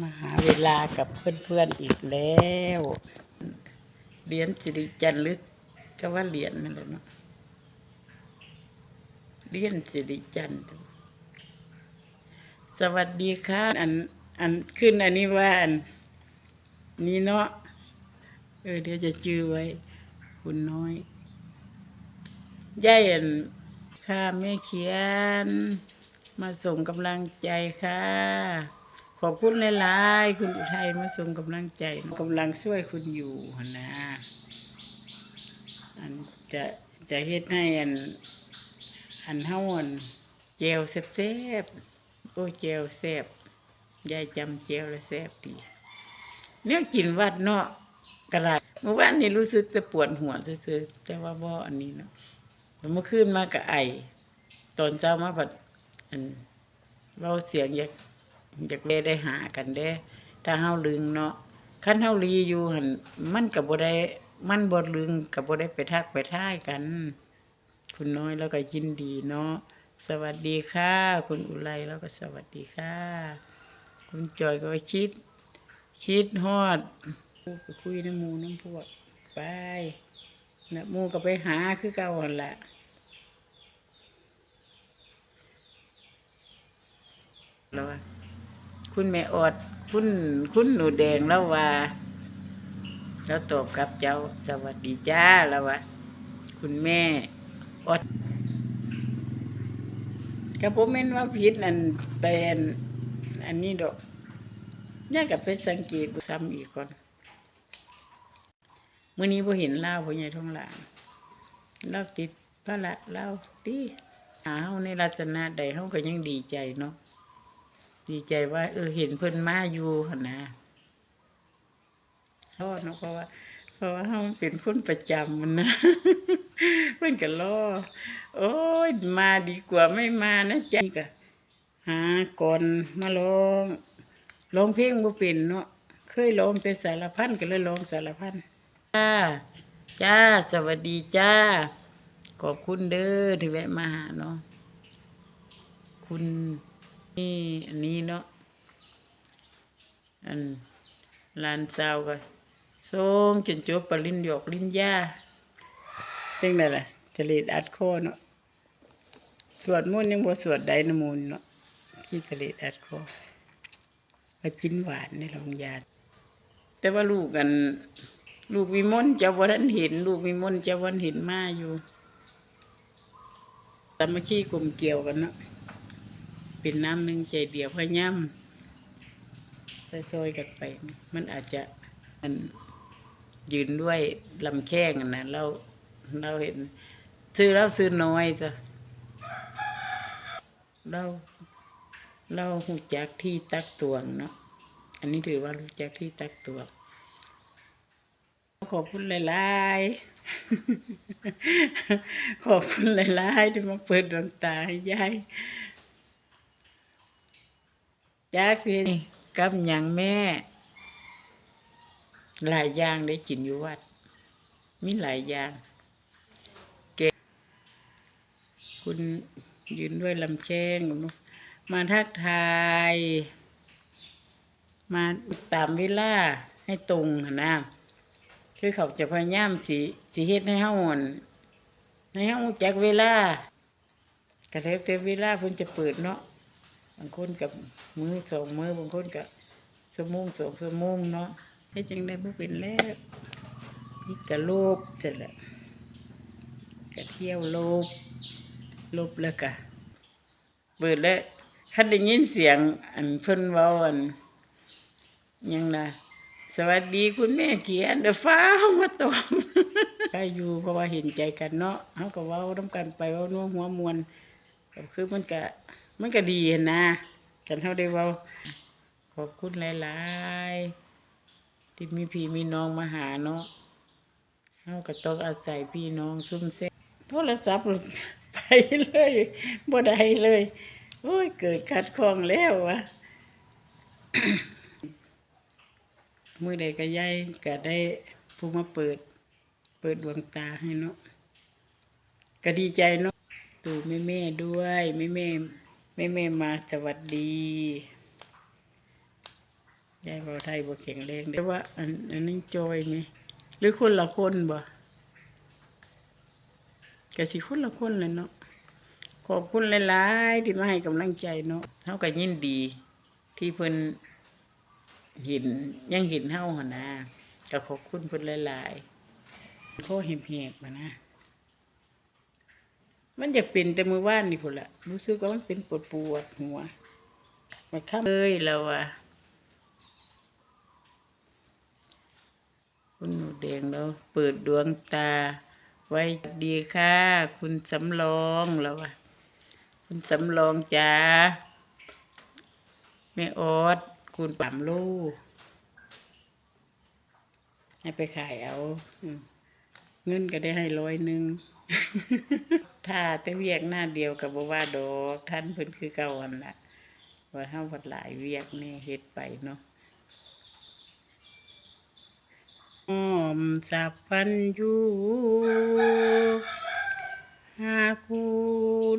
มาหาเวลากับเพื่อนๆอีกแล้วเหรียญสิริจันทร์หรือก็ว่าเหรียญนั่นแหละเนาะเหรียญสิริจันทร์สวัสดีค่ะอันอันขึ้นอันนี้ว่าอันนี้เนาะเออเดี๋ยวจะจื้อไว้ คุณน้อยย่ายอันค่าแม่เขียน มาส่งกำลังใจค่ะ ขอบคุณหลายๆคุณอุทัยมาส่งกำลังใจกำลังช่วยคุณอยู่นะอันจะจะเฮ็ดให้อัน อันเฮาอันเจลแซ่บๆโอ้เจลแซ่บยายจำเจลแล้วแซ่บดีเนี่ยกินวัดเนาะกระไรเมื่อวานนี้รู้สึกจะปวดหัวซื่อแต่ว่าบ่อันนี้เนาะแล้วเมื่อคืนมากับไอตอนเช้ามาผัดอันเราเสียงอยาก อยากเล่ได้หากันเด้ ถ้าเฮาลึงเนาะคันเฮาลีอยู่หันมันกับบ่ได้มันบ่ลึงกับบ่ได้ไปทักไปท้ายกัน คุณน้อยแล้วก็ยินดีเนาะสวัสดีค่ะ คุณอุไรแล้วก็สวัสดีค่ะ คุณจอยก็คิด คิดฮอดไปคุยน้ำมูน้ำพวกไปนะหมูก็ไปหาคือเก่าหันละแล้วว่า คุณแม่อด คุณคุณหนูแดงแล้วว่า แล้วตอบกับเจ้าสวัสดีจ้าแล้วว่าคุณแม่อดก็ผมเม่นว่าผิดนั่นเป็นอันนี้ดอกยากกับไปสังเกตซ้ำอีกก่อนมื่อนี้พอเห็นเล่าพอใหญ่ท้องหลางเล่าติดพระละเล่าตีหาเฮาในลักษณะใดเฮาก็ยังดีใจเนาะ ดีใจว่า เออเห็นเพิ่นมาอยู่หนนะรอดเนาะเพราะว่า เพราะว่าเฮาเป็นคนประจำมันนะเพิ่นก็รอโอ้ยมาดีกว่าไม่มานะจ๊ะนี่ก็หาก่อนมาร้องร้องเพลงบ่เป็นเนาะเคยร้องแต่สารพันก็เลยร้องสารพันจ้าจ้า สวัสดีจ้า ขอบคุณเด้อที่แวะมาหาเนาะคุณ นี่อันนี้เนาะอันลานสาวก็ส่งจนจบปริญญาปริญญาจังไดล่ะทะเลอัดโคเนาะสวดมนต์ยังบ่สวดใดนะมูลเนาะขี้ทะเลอัดโคก็กินหวานในโรงยานแต่ว่าลูกกัน ลูกวิมลเจ้าวันเห็น ลูกวิมลเจ้าวันเห็นมาอยู่แต่มื่อกี้กลมเกี่ยวกันเนาะ เป็นน้ำหนึ่งใจเดียวพะย่ำซอยๆกันไป มันอาจจะมันยืนด้วยลำแข้งนะเราเราเห็น ซื้อเราซื้อน้อยจ้ะเราเราหูจักที่ตักตวงเนาะอันนี้ถือว่ารู้จักที่ตักตวงขอบคุณหลายๆ ขอบคุณหลายๆที่มาเปิดดวงตาให้ยาย จักสิกับหยังแม่ หลายอย่างได้กินอยู่วัด มีหลายอย่างเก่งคุณยืนด้วยลำแข้งมาทักทาย มาตามเวลาให้ตรงหั่นนะคือเขาจะพยายามสิสิเฮ็ดให้เฮาอ่อนให้เฮารู้จักเวลากระเทบเทบเวลาเพิ่นจะเปิดเนาะบางคนกับมือสองมือบางคนกับสมงสองสมงเนาะให้จังได้บ่เป็นแล้วนี่กะโลบเสร็จแล้วกะเที่ยวโลบโลบแล้วกะเปิดแล้วคันได้ยินเสียง อันเพิ่นเว้าอันยังนะสวัสดีคุณแม่เขียนเดี๋ยวฟ้าวมาตอมก็อยู่เพราะว่าเห็นใจกันเนาะเฮาก็เว้านํกันไปเว้านัวหัวมวนก็คือมันก็ มันก็ดีหั้นนะกันเท่าได้เว่าขอบคุณหลายๆ ที่มีพี่มีน้องมาหาเนาะเฮาก็ต้องอาศัยพี่น้องซุ่มเซ่โทรศัพท์หลุดไปเลยบ่ได้เลย โอ้ย เกิดขัดข้องแล้ววะมือใดก็ย้ายก็ได้ผู้มาเปิด เปิดดวงตาให้เนาะก็ดีใจเนาะตู่แม่แม่ด้วยแม่แม่ ม่แม่มาสวัสดียายเบาไทยบ่แข็งแรงเด้อว่า อันอันนี้จอยไหมหรือคนละคนบ่ก็สิคนละคนเลยเนาะขอบคุณหลายๆที่มาให้กำลังใจเนาะเฮาก็ยินดี ที่เพิ่นเห็นยังเห็นเฮาหั่นนะก็ขอบคุณเพิ่นหลายๆโคเห็บๆมานะ มันอยากเป็นแต่มือว่านนี่พุ่นละรู้สึกว่ามันเป็นปวดปวดหัวมาค้ำเอ้ยเราอะคุณหนูแดงเราเปิดดวงตา ไว้ดีค่ะ คุณสำรองเราอะคุณสำรองจ้าแม่ออดคุณปั๊มลูกให้ไปขายเอาเงินก็ได้ให้ร้อยหนึ่ง ถ้าแต่เวียกหน้าเดียวกับบ่ว่าดอกท่านเพิ่นคือเก่าอันละว่าเฮาวัดหลายเวียกนี่เฮ็ดไปเนาะอ้อมสับพันอยู่หาคู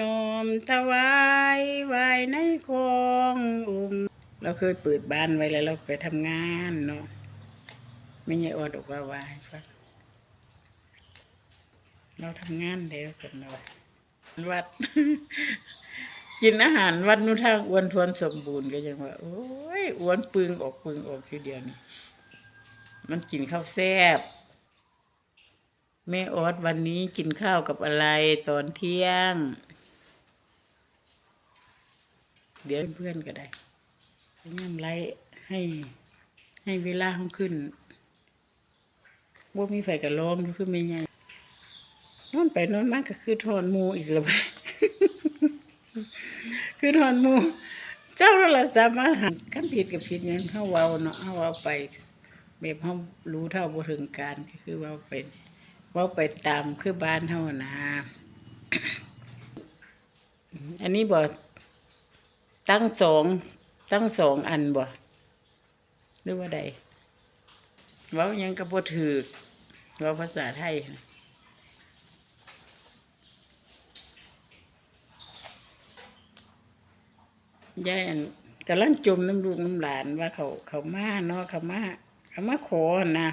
นอมถวายไว้ในคององค์เราเคยเปิดบ้านไว้แล้วเราไปทำงานเนาะไม่ใช่ออดอกว่าวาให้ฟัง เราทำงานแล้วกันนะวะวัด กินอาหารวัดนุทางอ้วนทวนสมบูรณ์ก็ยังว่า โอ้ยอ้วนปึงออกปึงออกทีเดียวนี่มันกินข้าวแซ่บแม่ออดวันนี้กินข้าวกับอะไรตอนเที่ยง เดี๋ยวเพื่อนก็ได้พยายามไล่ให้ ให้เวลาเขาขึ้นว่ามีไฟกับล้อมคือไม่ใหญ่ ไปนอนมากก็คือทอนมูอีกแล้วคือทอนมูเจ้าเราสามารถหันคำผิดกับผิดเนี่ยเฮาเว้าเนาะเฮาเว้าไปแบบเฮารู้เท่าบ่ถึงการก็คือเว้าไปเว้าไปตามคือบ้านเฮานะอันนี้บ่ตั้งสองตั้งสองอันบ่หรือว่าใดเว้ายังก็บ่ถูกเว้าภาษาไทยนะ ยายอันกำลังจมน้ำลูกน้ำหลานว่าเขาเขามาเนาะเขามาเขามาขอนะ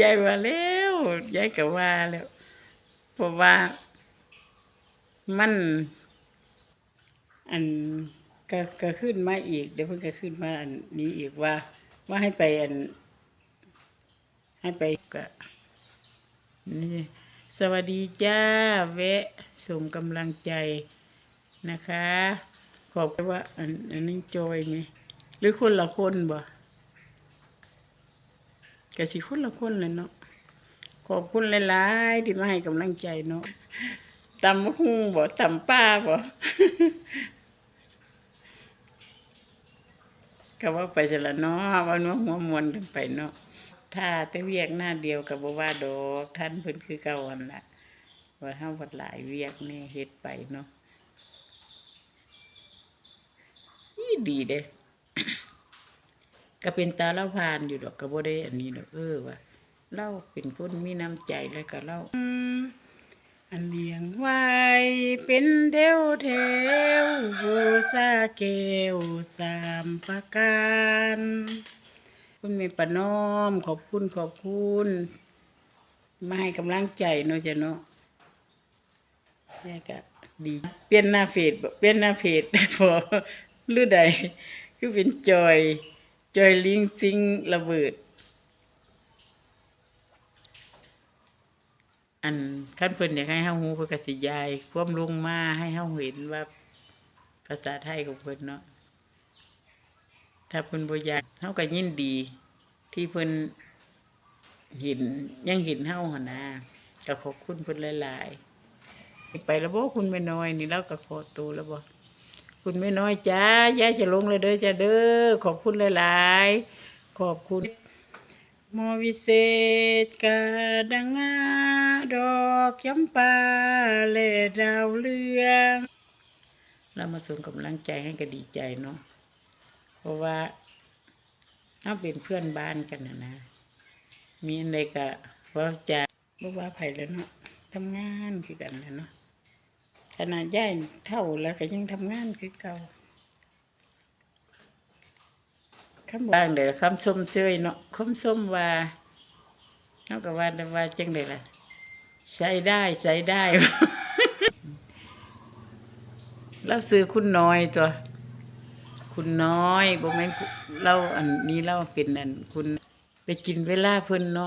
ยายว่าแล้วยายก็ว่าแล้วเพราะว่า มัน อันก็ก็ขึ้นมาอีก เดี๋ยวเพิ่นก็ขึ้นมาอันนี้อีกว่า ว่าให้ไปอัน ให้ไปก็นี่สวัสดีจ้า แวะส่งกำลังใจ นะคะ ขอบคุณว่าอันอันนี้จอยไหมหรือคนละคนบ่กะสิคนละคนเลยเนาะขอบคุณหลายๆที่มาให้กำลังใจเนาะตำมะฮุงบ่ตำป้าบ่ก็ว่าไปจะละเนาะว่านัวหัวมวนกันไปเนาะถ้าแต่เวียกหน้าเดียวกับบว่าดอกท่านเพิ่นคือเก่าอันละว่าเฮาวัดหลายเวียกนี่เฮ็ดไปเนาะ ดีเด้ก็เป็นตาเล่าพานอยู่ดอกก็บ่ได้อันนี้ดอกเออว่าเล่าเป็นคนมีน้ำใจแล้วก็เล่าอันเลี้ยงไว้เป็นเดวเทวบูชาเกวสามประการคุณแม่ประนอมขอบคุณขอบคุณมาให้กำลังใจเนาะจ้ะเนาะแม่ก็ดี เปลี่ยนหน้าเฟซเปลี่ยนหน้าเพจพอ หรือใดคือเป็นจอย จอยลิงซิงระเบิด อันขั้นเพิ่นอยากให้เฮาฮู้เพิ่นก็สิยายควมลงมาให้เฮาเห็นว่าภาษาไทยของเพิ่นเนาะถ้าเพิ่นบ่อยากเฮาก็ยินดี ที่เพิ่นเห็นยังเห็นเฮาหั่นนะก็ขอบคุณเพิ่นหลายๆไปแล้วบ่คุณแม่น้อยนี่เราก็ขอตัวแล้วบ่ คุณแม่น้อยจ้ายายจะลงเลยเด้อจ้าเด้อขอบคุณหลายๆ ขอบคุณมอวิเศษกาดังาดอกจำปาแลดาวเรืองเรามาส่งกำลังใจให้ก็ดีใจเนาะเพราะว่าเราเป็นเพื่อนบ้านกันนะนะ มีอะไรก็ว่าจะบ่ว่าไผแล้วเนาะทำงานคือกันแล้วเนาะ ขนาดย่ายเท่าแล้วก็ยังทำงานคือเก่าคำบ้างเด้อคำส้มเชยเนาะคำส้มว่าเฮาก็ว่าแต่ว่าจังได๋ล่ะ ใช้ได้ใช้ได้เราซื้อคุณน้อยตัว คุณน้อยบ่แม่นเราอันนี้เราเป็นอันคุณไปกินเวลาเพิ่นเนาะ